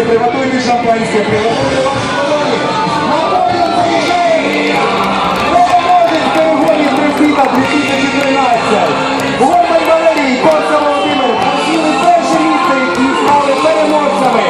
шампанське, приготуйте шампанське, приготуйте ваші колони. На подіум заїжджає переможець перегонів Пресвіта 2013. Горбань Валерій, Корса Володимир посіли перше місце і стали переможцями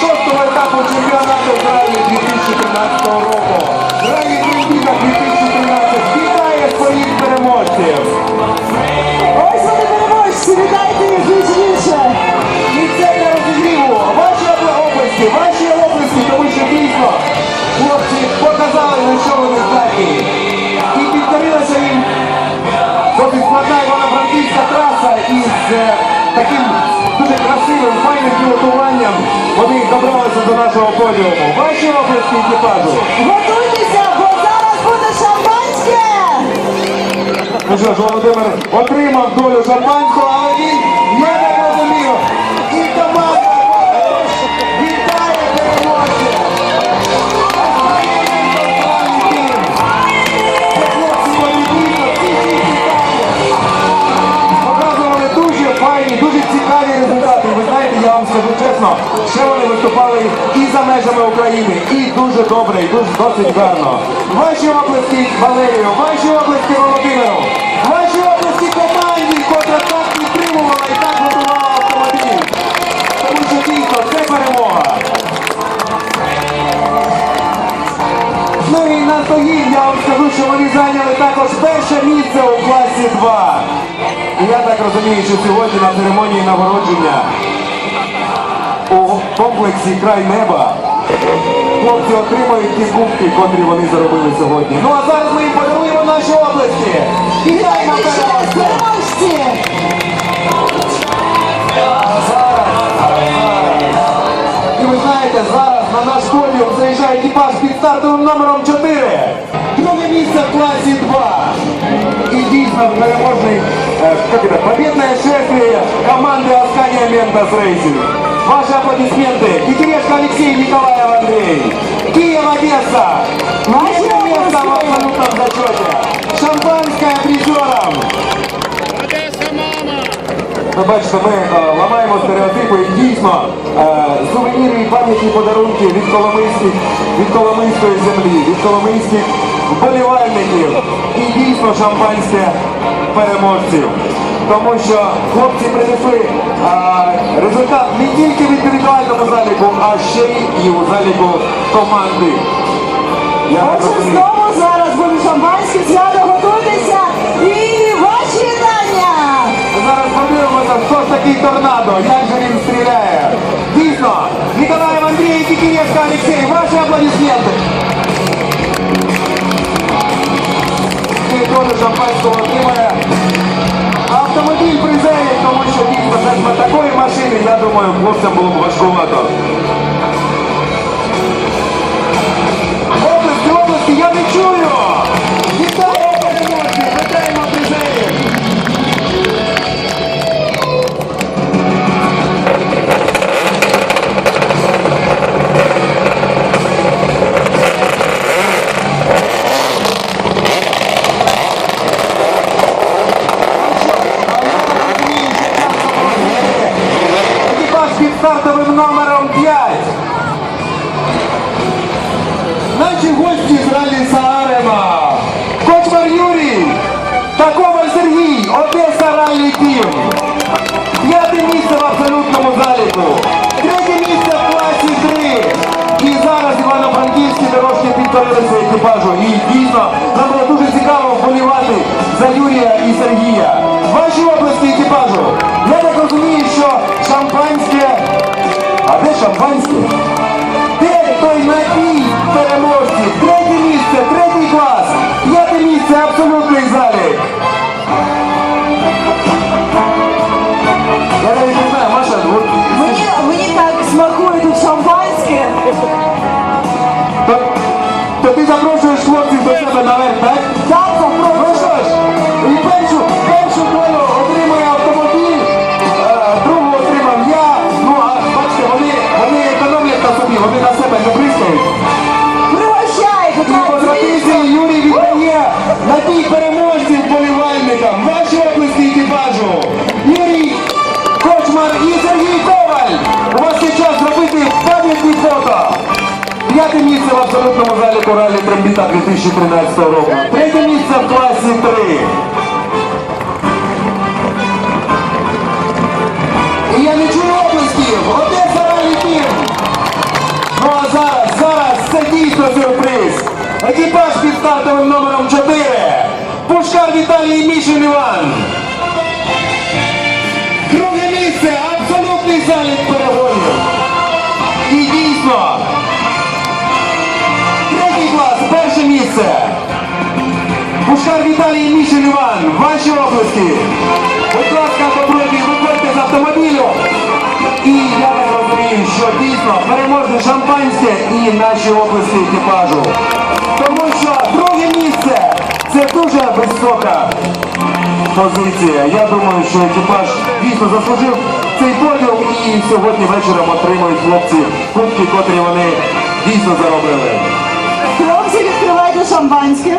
шостого етапу чемпіонату України 2013 року. Нашого подіуму. Ваші області екіпажу. Готуйтеся, бо зараз буде шампанське! Ну що ж, Володимир отримав долю шампанського, але він, досить гарно. Ваші області Валерію, ваші області Володимиру, ваші області команді, котра так підтримувала і так готувала автомобіль. Тому що дійсно це перемога. Ну і на тоді я вам скажу, що вони зайняли також перше місце у класі 2. І я так розумію, що сьогодні на церемонії нагородження у комплексі край неба хлопці отримають ті кубки, котрі вони заробили сьогодні. Ну а зараз ми їм подаруємо наші області. Вітаємо раз! І ви знаєте, зараз на наш подіум заїжджає екіпаж під стартовим номером 4. Друге місце в класі 2. І дійсно переможний, е, как это, победное шествие команды Аскания Ментос Рейсинг. Ваши аплодисменты. Китерешко Алексей Николаев Андрей. Киев Одесса. Третье место в абсолютном зачете. Шампанское призером. Ви бачите, ми е, ламаємо стереотипи і дійсно е, сувеніри і пам'ятні подарунки від Коломийських, від Коломийської землі, від Коломийських вболівальників і дійсно шампанське переможців. Тому що хлопці принесли е, результат не тільки в індивідуальному заліку, а ще й у заліку команди. Я Отже, розумію. знову зараз буде шампанське свято, готуйтеся! І ваші вітання! Зараз подивимося, хто ж такий торнадо, як же він стріляє. Дійсно, Ніколаєв Андрій і Кікінєвська Олексій, ваші аплодисменти. І долю шампанського отримає без такої машини, я думаю, хлопцям було б важкувато. Наші гості з ралі Саарема. Кочмар Юрій та Коваль Сергій, Одеса Ралі Тім. П'яте місце в абсолютному заліку. Третє місце в класі 3. І зараз івано-франківські дорожки підкорилися екіпажу. І дійсно нам було дуже цікаво вболівати за Юрія і Сергія. Ваші області екіпажу. Я так розумію, що шампанське. А де шампанське? Де той напій клас, п'яте місце, абсолютної залі. Я навіть не знаю, Маша, от, Мені, мені так смакує тут шампанське. то, то ти запрошуєш хлопців до себе наверх, так? Так, є час зробити П'яте місце в абсолютному заліку ралі трембіта 2013 року. Третє місце в класі 3. І я не чую оплесків. Одеса ралі тім. Ну а зараз, зараз це дійсно сюрприз. Екіпаж під стартовим номером 4. Пушкар Віталій і Мішин Іван. Друге місце, абсолютний залік перегонів. Місце. Пушкар Віталій Мішин Іван. Ваші оплески. Будь ласка, попробуйте, виходьте з автомобілю. І я так розумію, що дійсно переможне шампанське і наші оплески екіпажу. Тому що друге місце це дуже висока позиція. Я думаю, що екіпаж дійсно заслужив цей подіум і сьогодні вечором отримують хлопці кубки, котрі вони дійсно заробили. Шампанське.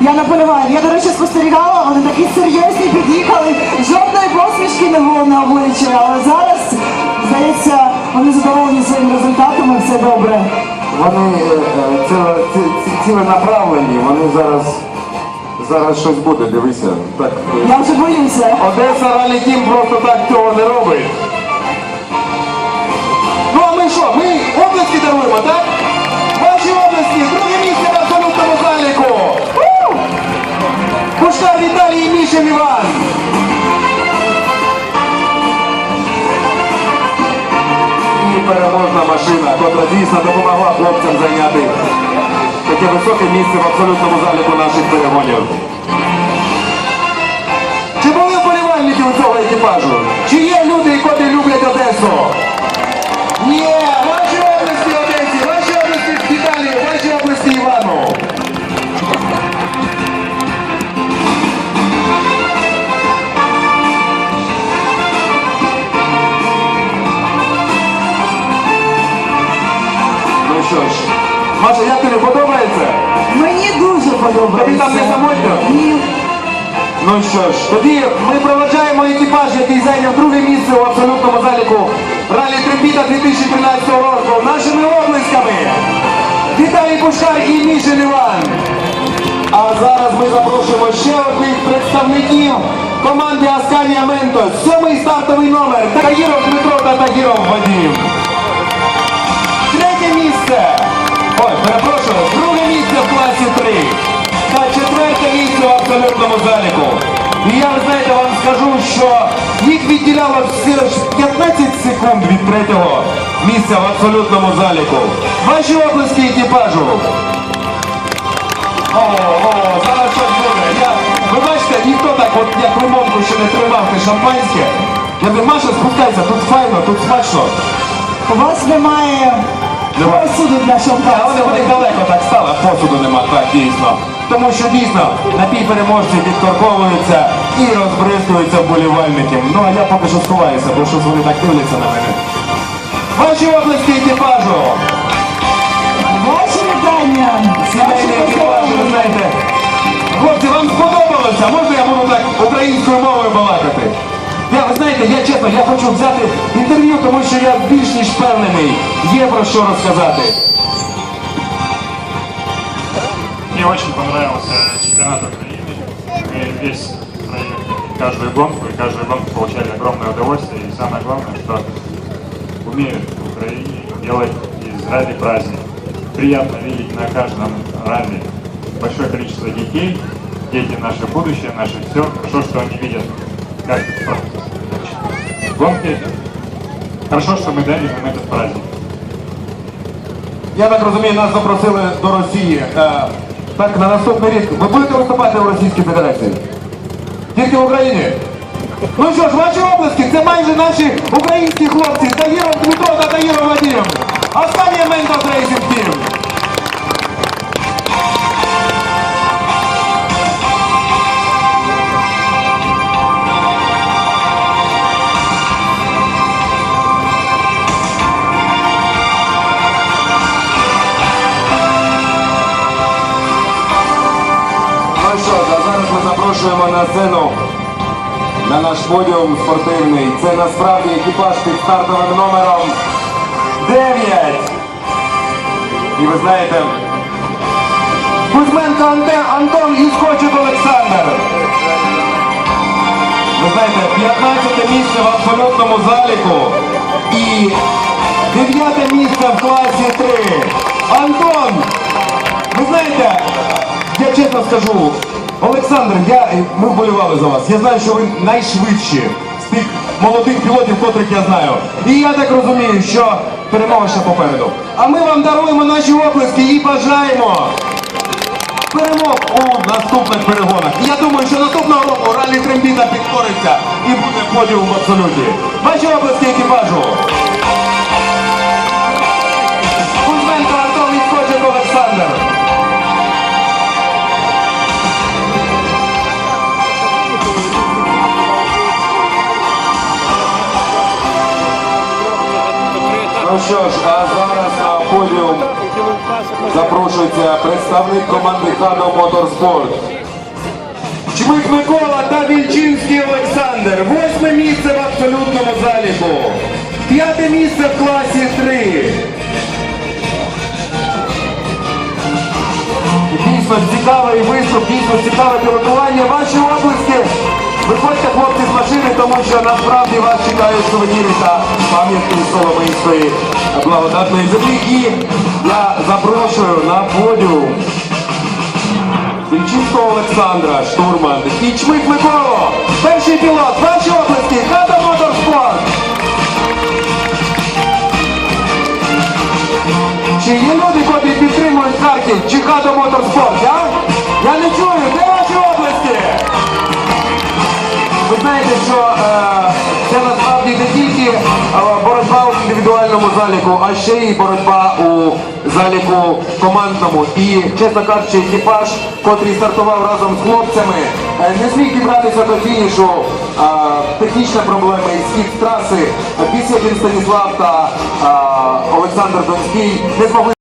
Я наполягаю. Я, до речі, спостерігала, вони такі серйозні під'їхали. Жодної посмішки не було на обличчі, але зараз, здається, вони задоволені своїм результатом і все добре. Вони е, ціле- ці- ці- ціленаправлені, вони зараз, зараз щось буде, дивися. Так, Я вже боюся. Одеса Ралі Тім просто так цього не робить. Ну а ми що? Ми облески даруємо, так? І Мішин Іван. Переможна машина, котра дійсно допомогла хлопцям зайняти таке високе місце в абсолютному заліку наших перегонів. Чи були вболівальники у цього екіпажу? Чи є Маша, як тобі подобається? Мені дуже подобається. Тобі там не самотньо? Ні. Ну що ж, тоді ми проведжаємо екіпаж, який зайняв друге місце у абсолютному заліку ралі Трембіта 2013 року нашими облисками. Віталій Пушкар і Мішин Іван. А зараз ми запрошуємо ще одних представників команди Асканія Ментос. Сьомий стартовий номер Тагіров Дмитро та Тагіров Вадим. Третє місце. Перепрошую, друге місце в класі 3. Та четверте місце в абсолютному заліку. І я, ви знаєте, вам скажу, що їх відділяло ж 15 секунд від третього місця в абсолютному заліку. Ваші обласки екіпажу. О, о, зараз щось буде. Я, ви бачите, ніхто так, от як лимонку ще не тримав те шампанське. Я говорю, Маша, спускайся, тут файно, тут смачно. У вас Немає. Посуду для А вони, вони далеко так стали, а посуду нема, так дійсно. Тому що дійсно напій переможці підкорковуються і розбризкуються вболівальників. Ну а я поки що сховаюся, бо щось вони так дивляться на мене. Ваші області екіпажу! Ваші вітання. Сімейний екіпаж, ви знаєте. Хлопці, вам сподобалося? Можна я буду так українською мовою балакати? Я, ви знаєте, я чесно, я хочу взяти інтерв'ю, тому що я більш ніж впевнений, є про що розказати. Мне очень понравился чемпионат Украины. Мы весь проехали каждую гонку, и каждую гонку получали огромное удовольствие. И самое главное, что умеют в Украине делать из ралли праздник. Приятно видеть на каждом ралли большое количество детей. Дети наше будущее, наше все. Хорошо, что они видят, как значит, гонки. Хорошо, что мы дали им этот праздник. Я так розумію, нас запросили до Росії. Е, Так, на наступний рік. Ви будете виступати в Російській Федерації? Тільки в Україні? Ну що ж, ваші обласки, це майже наші українські хлопці. Тагіров Дмитро та Тагіров Вадим. Останнє Ментос Рейсінг Тім. На сцену на наш подіум спортивний. Це насправді екіпаж під стартовим номером 9. І ви знаєте, Кузьменко Антон і Скочик Олександр. Ви знаєте, 15 місце в абсолютному заліку і 9 місце в класі 3. Антон, ви знаєте, я чесно скажу, Олександр, я, ми вболівали за вас. Я знаю, що ви найшвидші з тих молодих пілотів, котрих я знаю. І я так розумію, що перемога ще попереду. А ми вам даруємо наші оплески і бажаємо перемог у наступних перегонах. І я думаю, що наступного року ралі Трембіта підкориться і буде подіум в абсолюті. Ваші обласки екіпажу. Ну ж, а зараз на подіум запрошується представник команди Хадо Моторспорт. Чмик Микола та Вільчинський Олександр. Восьме місце в абсолютному заліку. П'яте місце в класі 3. Дійсно цікавий виступ, дійсно цікаве пілотування. Ваші облиски. Виходьте, хлопці, з машини, тому що насправді вас чекають сувеніри та пам'ятки Соломийської благодатної землі. І я запрошую на подіум Вільчинського Олександра, штурман і Чмик Миколо, перший пілот, ваші облиски, Хата Моторспорт. Чи є люди, котрі підтримують Харків, чи Хата Моторспорт, я? Я не чую, де? Ви знаєте, що е, це насправді не тільки е, боротьба у індивідуальному заліку, а ще й боротьба у заліку командному. І, чесно кажучи, екіпаж, котрий стартував разом з хлопцями, е, не зміг дібратися до фінішу. Е, технічні проблеми, схід з траси. Бісєдін Станіслав та е, Олександр Донський не змогли